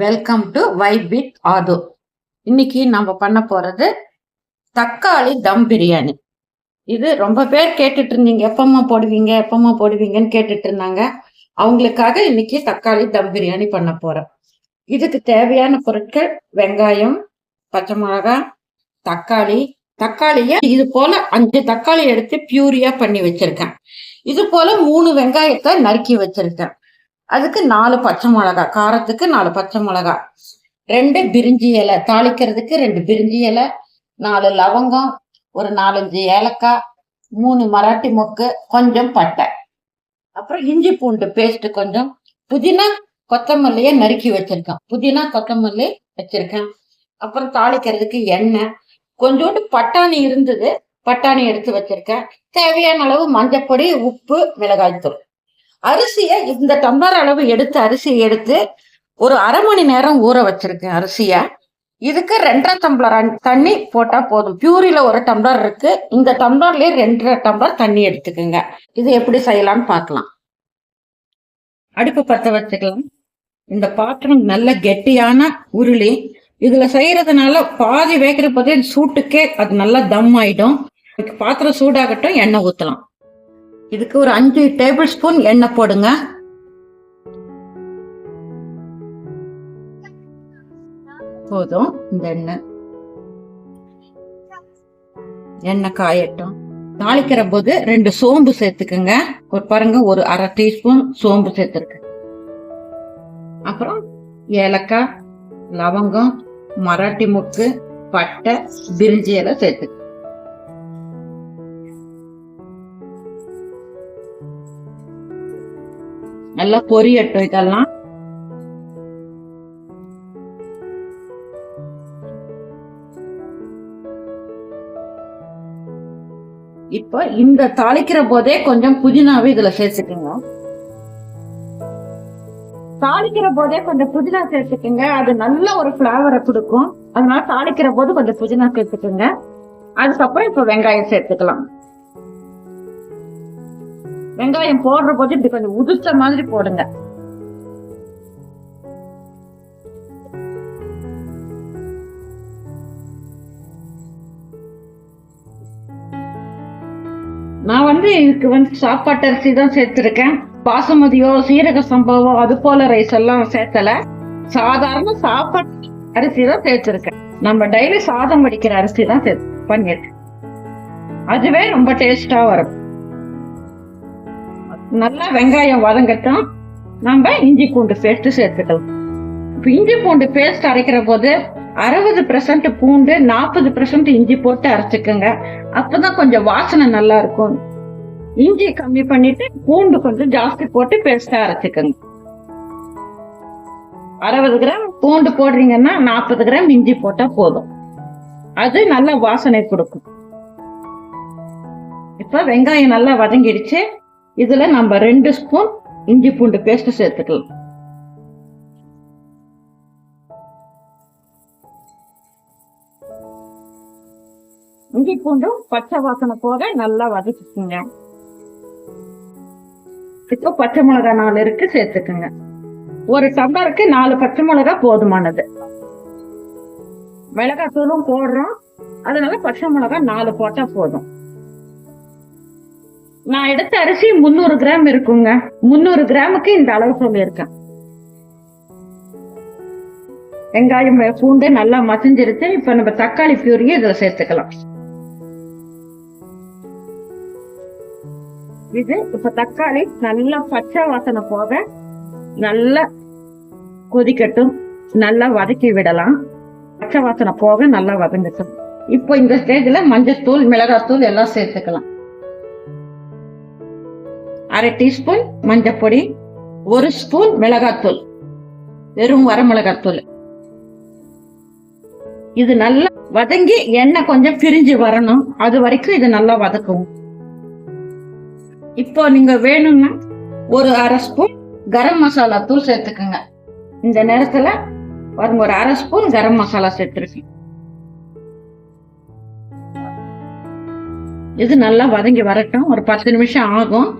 Welcome to vibe with ஆது இன்னைக்கு நம்ம பண்ண போறது தக்காளி தம் பிரியாணி. இது ரொம்ப பேர் கேட்டுட்டு இருந்தீங்க. எப்பமா போடுவீங்க எப்பமா போடுவீங்கன்னு கேட்டுட்டு இருந்தாங்க. அவங்களுக்காக இன்னைக்கு தக்காளி தம் பிரியாணி பண்ண போறேன் இதுக்கு தேவையான பொருட்கள் வெங்காயம் பச்சை மிளகாய் தக்காளி. தக்காளிய இது போல அஞ்சு தக்காளி எடுத்து பியூரியா பண்ணி வச்சிருக்கேன். இது போல மூணு வெங்காயத்தை நறுக்கி வச்சிருக்கேன். அதுக்கு நாலு பச்சை மிளகா காரத்துக்கு நாலு பச்சை மிளகா ரெண்டு பிரிஞ்சி இலை தாளிக்கிறதுக்கு ரெண்டு பிரிஞ்சி இலை நாலு லவங்கம் ஒரு நாலஞ்சு ஏலக்காய் மூணு மராட்டி மொக்கு கொஞ்சம் பட்டை. அப்புறம் இஞ்சி பூண்டு பேஸ்ட் கொஞ்சம் புதினா கொத்தமல்லியை நறுக்கி வச்சிருக்கேன். புதினா கொத்தமல்லி வச்சிருக்கேன். அப்புறம் தாளிக்கிறதுக்கு எண்ணெய். கொஞ்சோண்டு பட்டாணி இருந்தது பட்டாணி எடுத்து வச்சிருக்கேன். தேவையான அளவு மஞ்சப்பொடி உப்பு மிளகாய்த்தூள். அரிசியை இந்த டம்ளர் அளவு எடுத்து அரிசியை எடுத்து ஒரு அரை மணி நேரம் ஊற வச்சிருக்கேன் அரிசியை. இதுக்கு ரெண்டரை டம்ளர் தண்ணி போட்டால் போதும். பியூரியில் ஒரு டம்ளர் இருக்கு. இந்த டம்ளர்லேயே ரெண்டரை டம்ளர் தண்ணி எடுத்துக்கோங்க. இது எப்படி செய்யலாம்னு பார்க்கலாம். அடுப்பு பற்ற வச்சுக்கலாம். இந்த பாத்திரம் நல்ல கெட்டியான உருளி. இதுல செய்யறதுனால பாதி வேகிற போதே சூட்டுக்கே அது நல்லா தம் ஆயிடும். இதுக்கு பாத்திரம் சூடாகட்டும் எண்ணெய் ஊத்தலாம். இதுக்கு ஒரு அஞ்சு டேபிள் ஸ்பூன் எண்ணெய் போடுங்க. போதும் இந்த எண்ணெய். எண்ணெய் காயட்டும். தாளிக்கிற போது ரெண்டு சோம்பு சேர்த்துக்குங்க. ஒரு பாருங்க ஒரு அரை டீஸ்பூன் சோம்பு சேர்த்துருக்கு. அப்புறம் ஏலக்காய் லவங்கம் மராட்டி முக்கு பட்டை பிரிஞ்சி எல்லாம் சேர்த்துக்கு நல்லா பொரியட்டும் இதெல்லாம். இப்போ இந்த தாளிக்கிற போதே கொஞ்சம் புதினாவை இதுல சேர்த்துக்குங்க. தாளிக்கிற போதே கொஞ்சம் புதினா சேர்த்துக்குங்க. அது நல்ல ஒரு ஃபிளேவரை கொடுக்கும். அதனால தாளிக்கிற போது கொஞ்சம் புதினா சேர்த்துக்குங்க. அதுக்கப்புறம் இப்ப வெங்காயம் சேர்த்துக்கலாம். வெங்காயம் போடுற போது இப்படி கொஞ்சம் உதிர்த்த மாதிரி போடுங்க. நான் வந்து இதுக்கு வந்து சாப்பாட்டு அரிசி தான் சேர்த்துருக்கேன். பாசுமதியோ சீரக சம்பவம் அது போல ரைஸ் எல்லாம் சேர்த்தல. சாதாரண சாப்பாட்டு அரிசி தான் சேர்த்திருக்கேன். நம்ம டெய்லி சாதம் வடிக்கிற அரிசி தான் சேர்த்து பண்ணிருக்கேன் அதுவே ரொம்ப டேஸ்டா வரும். நல்லா வெங்காயம் வதங்கட்டும். நம்ம இஞ்சி பூண்டு பேஸ்ட் சேர்த்துக்கலாம். இப்போ இஞ்சி பூண்டு பேஸ்ட் அரைக்கிற போது அறுபது பெர்சன்ட் பூண்டு நாற்பது பெர்சன்ட் இஞ்சி போட்டு அரைச்சிக்கோங்க. அப்பதான் கொஞ்சம் வாசனை நல்லா இருக்கும். இஞ்சி கம்மி பண்ணிட்டு பூண்டு கொஞ்சம் ஜாஸ்தி போட்டு பேஸ்டா அரைச்சிக்கோங்க. அறுபது கிராம் பூண்டு போடுறீங்கன்னா நாற்பது கிராம் இஞ்சி போட்டா போதும். அது நல்ல வாசனை கொடுக்கும். இப்ப வெங்காயம் நல்லா வதங்கிடுச்சு. இதில் நம்ம ரெண்டு ஸ்பூன் இஞ்சி பூண்டு பேஸ்ட்டு சேர்த்துக்கலாம். இஞ்சி பூண்டும் பச்சை வாசனை போக நல்லா வதக்கிக்குங்க. இப்போ பச்சை மிளகா நாலு இருக்கு சேர்த்துக்குங்க. ஒரு டம்ளருக்கு நாலு பச்சை மிளகா போதுமானது. மிளகாய் தூளும் போடுறோம். அதனால பச்சை மிளகா நாலு போட்டா போதும். நான் எடுத்த அரிசி முந்நூறு கிராம் இருக்குங்க. முந்நூறு கிராமுக்கு இந்த அளவு சொல்லியிருக்கேன். வெங்காயம் பூண்டு நல்லா மசிஞ்சிருச்சு. இப்ப நம்ம தக்காளி பியூரியும் இதுல சேர்த்துக்கலாம். இது இப்ப தக்காளி நல்லா பச்சை வாசனை போக நல்லா கொதிக்கட்டும். நல்லா வதக்கி விடலாம். பச்சை வாசனை போக நல்லா வதங்கட்டும். இப்போ இந்த ஸ்டேஜ்ல மஞ்சத்தூள் மிளகாத்தூள் எல்லாம் சேர்த்துக்கலாம். அரை டீஸ்பூன் மஞ்சப்பொடி ஒரு ஸ்பூன் மிளகாத்தூள் வெறும் வரமிளகாத்தூள் இது நல்லா வதங்கி எண்ணெய் கொஞ்சம் பிரிஞ்சு வரணும். அது வரைக்கும் இது நல்லா வதக்கும் இப்போ நீங்க வேணும்னா ஒரு அரை ஸ்பூன் கரம் மசாலா தூள் சேர்த்துக்கோங்க. இந்த நேரத்துல பாருங்க ஒரு அரை ஸ்பூன் கரம் மசாலா சேர்த்துருக்கேன். இது நல்லா வதங்கி வரட்டும். ஒரு பத்து நிமிஷம் ஆகும்.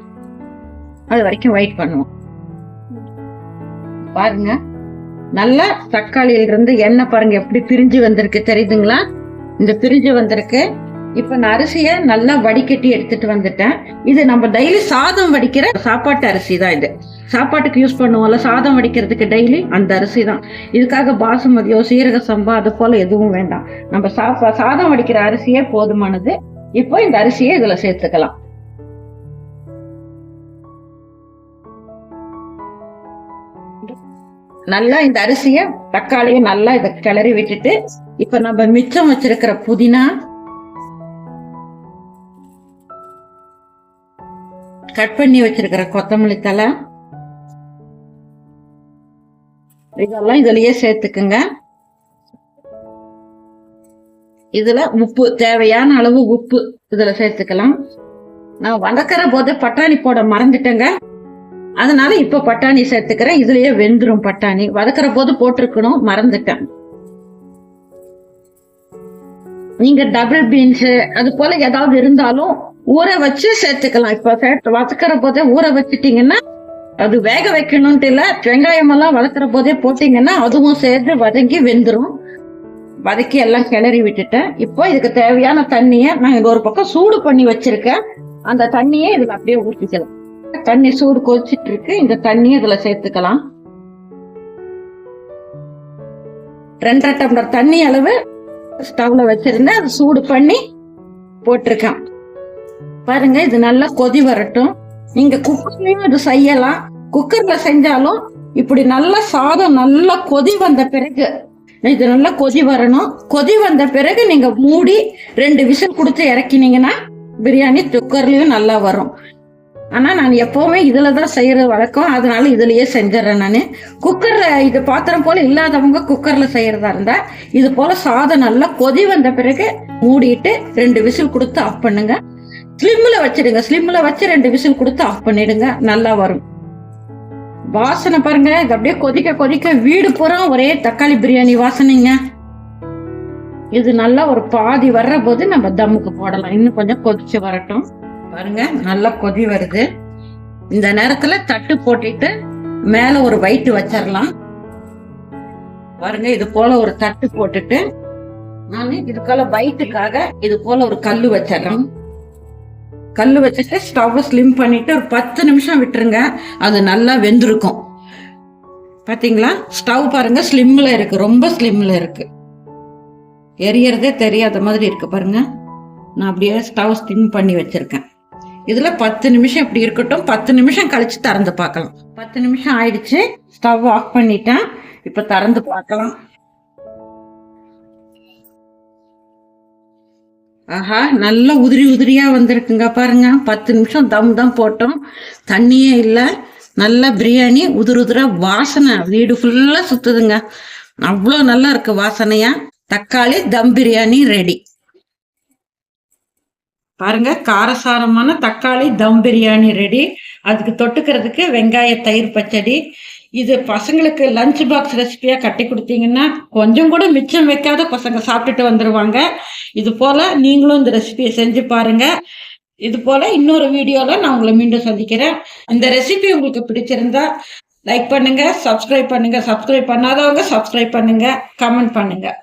அது வரைக்கும் வெயிட் பண்ணுவோம். பாருங்க. நல்லா தக்காளியிலிருந்து எண்ணெய் பாருங்க எப்படி பிரிஞ்சு வந்திருக்கு தெரியுதுங்களா? இந்த பிரிஞ்சு வந்திருக்கு. இப்ப நான் அரிசியை நல்லா வடிகட்டி எடுத்துட்டு வந்துட்டேன். இது நம்ம டெய்லி சாதம் வடிக்கிற சாப்பாட்டு அரிசி தான் இது. சாப்பாட்டுக்கு யூஸ் பண்ணுவோம்ல சாதம் வடிக்கிறதுக்கு டெய்லி அந்த அரிசி தான். இதுக்காக பாசுமதியோ சீரக சம்பா அது போல எதுவும் வேண்டாம். நம்ம சாப்பா சாதம் வடிக்கிற அரிசியே போதுமானது. இப்போ இந்த அரிசியை இதுல சேர்த்துக்கலாம். நல்லா இந்த அரிசிய தக்காளியை நல்லா இதை கிளறி விட்டுட்டு இப்ப நம்ம மிச்சம் வச்சிருக்கிற புதினா கட் பண்ணி வச்சிருக்கிற கொத்தமல்லி தலை இதெல்லாம் இதுலயே சேர்த்துக்குங்க. இதுல உப்பு தேவையான அளவு உப்பு இதுல சேர்த்துக்கலாம். நான் வதக்கிற போது பட்டாணி போட மறந்துட்டேங்க. அதனால இப்ப பட்டாணி சேர்த்துக்கிறேன். இதுலயே வெந்துரும் பட்டாணி. வதக்கிற போது போட்டிருக்கணும். மறந்துட்டேன். நீங்க டபுள் பீன்ஸ் அது போல ஏதாவது இருந்தாலும் ஊற வச்சு சேர்த்துக்கலாம். இப்ப சேர்த்து வதக்கிற போதே ஊற வச்சுட்டீங்கன்னா அது வேக வைக்கணும்ட்டு இல்ல வெங்காயம் எல்லாம் வளர்க்குற போதே போட்டீங்கன்னா அதுவும் சேர்த்து வதங்கி வெந்துடும் வதக்கி எல்லாம் கிளறி விட்டுட்டேன். இப்போ இதுக்கு தேவையான தண்ணியை நான் இங்க ஒரு பக்கம் சூடு பண்ணி வச்சிருக்கேன். அந்த தண்ணியை இதுல அப்படியே ஊற்றிக்கலாம் தண்ணி சூடு கொதிச்சிட்டு இருக்கு இந்த தண்ணியை இதுல சேர்த்துக்கலாம். ரெண்டரை டம்ளர் தண்ணி அளவு ஸ்டவ்ல வச்சிருந்தேன். அது சூடு பண்ணி போட்டிருக்கேன். பாருங்க இது நல்லா கொதி வரட்டும். நீங்க குக்கர்லயும் இது செய்யலாம். குக்கர்ல செஞ்சாலும் இப்படி நல்லா சாதம் நல்லா கொதி வந்த பிறகு இது நல்லா கொதி வரணும். கொதி வந்த பிறகு நீங்க மூடி ரெண்டு விசில் கொடுத்து இறக்கினீங்கன்னா பிரியாணி குக்கர்லயும் நல்லா வரும். ஆனால் நான் எப்போவுமே இதில் தான் செய்கிறது வழக்கம். அதனால இதுலேயே செஞ்சிடறேன் நான். குக்கரில் இது பாத்திரம் போல் இல்லாதவங்க குக்கரில் செய்கிறதா இருந்தால் இது போல் சாதம் நல்லா கொதி வந்த பிறகு மூடிட்டு ரெண்டு விசில் கொடுத்து ஆஃப் பண்ணுங்க. ஸ்லிம்மில் வச்சிடுங்க. ஸ்லிம்மில் வச்சு ரெண்டு விசில் கொடுத்து ஆஃப் பண்ணிடுங்க. நல்லா வரும். வாசனை பாருங்க. இது அப்படியே கொதிக்க கொதிக்க வீடு பூரா ஒரே தக்காளி பிரியாணி வாசனைங்க. இது நல்லா ஒரு பாதி வர்ற போது நம்ம தம்முக்கு போடலாம். இன்னும் கொஞ்சம் கொதிச்சு வரட்டும். பாருங்க நல்லா கொதி வருது. இந்த நேரத்துல தட்டு போட்டுட்டு மேல ஒரு வயிற்று வச்சிடலாம் பாருங்க இது போல ஒரு தட்டு போட்டுட்டு நான் இதுக்கால வயிற்றுக்காக இது போல ஒரு கல் வச்சிடலாம் கல் வச்சுட்டு ஸ்டவ் ஸ்லிம் பண்ணிட்டு ஒரு பத்து நிமிஷம் விட்டுருங்க அது நல்லா வெந்திருக்கும். பாத்தீங்களா? ஸ்டவ் பாருங்க ஸ்லிம்ல இருக்கு ரொம்ப ஸ்லிம்ல இருக்கு. எரியறதே தெரியாத மாதிரி இருக்கு பாருங்க. நான் அப்படியே ஸ்டவ் ஸ்லிம் பண்ணி வச்சிருக்கேன். இதுல பத்து நிமிஷம் இப்படி இருக்கட்டும். பத்து நிமிஷம் கழிச்சு திறந்து பார்க்கலாம். பத்து நிமிஷம் ஆயிடுச்சு. ஸ்டவ் ஆஃப் பண்ணிட்டேன். இப்ப திறந்து பார்க்கலாம். ஆஹா நல்லா உதிரி உதிரியா வந்திருக்குங்க பாருங்க. பத்து நிமிஷம் தம் தான் போட்டோம். தண்ணியே இல்லை. நல்ல பிரியாணி உதிர உதிர வாசனை. வீடு ஃபுல்லா சுத்துதுங்க. அவ்வளோ நல்லா இருக்கு வாசனையா. தக்காளி தம் பிரியாணி ரெடி பாருங்க காரசாரமான தக்காளி தம் பிரியாணி ரெடி அதுக்கு தொட்டுக்கிறதுக்கு வெங்காய தயிர் பச்சடி. இது பசங்களுக்கு லஞ்ச் பாக்ஸ் ரெசிபியாக கட்டி கொடுத்தீங்கன்னா கொஞ்சம் கூட மிச்சம் வைக்காத பசங்க சாப்பிட்டுட்டு வந்துடுவாங்க இது போல் நீங்களும் இந்த ரெசிபியை செஞ்சு பாருங்கள் இது போல் இன்னொரு வீடியோவில் நான் உங்களை மீண்டும் சந்திக்கிறேன். இந்த ரெசிபி உங்களுக்கு பிடிச்சிருந்தா லைக் பண்ணுங்கள் சப்ஸ்கிரைப் பண்ணுங்கள் சப்ஸ்கிரைப் பண்ணாதவங்க சப்ஸ்கிரைப் பண்ணுங்கள் கமெண்ட் பண்ணுங்கள்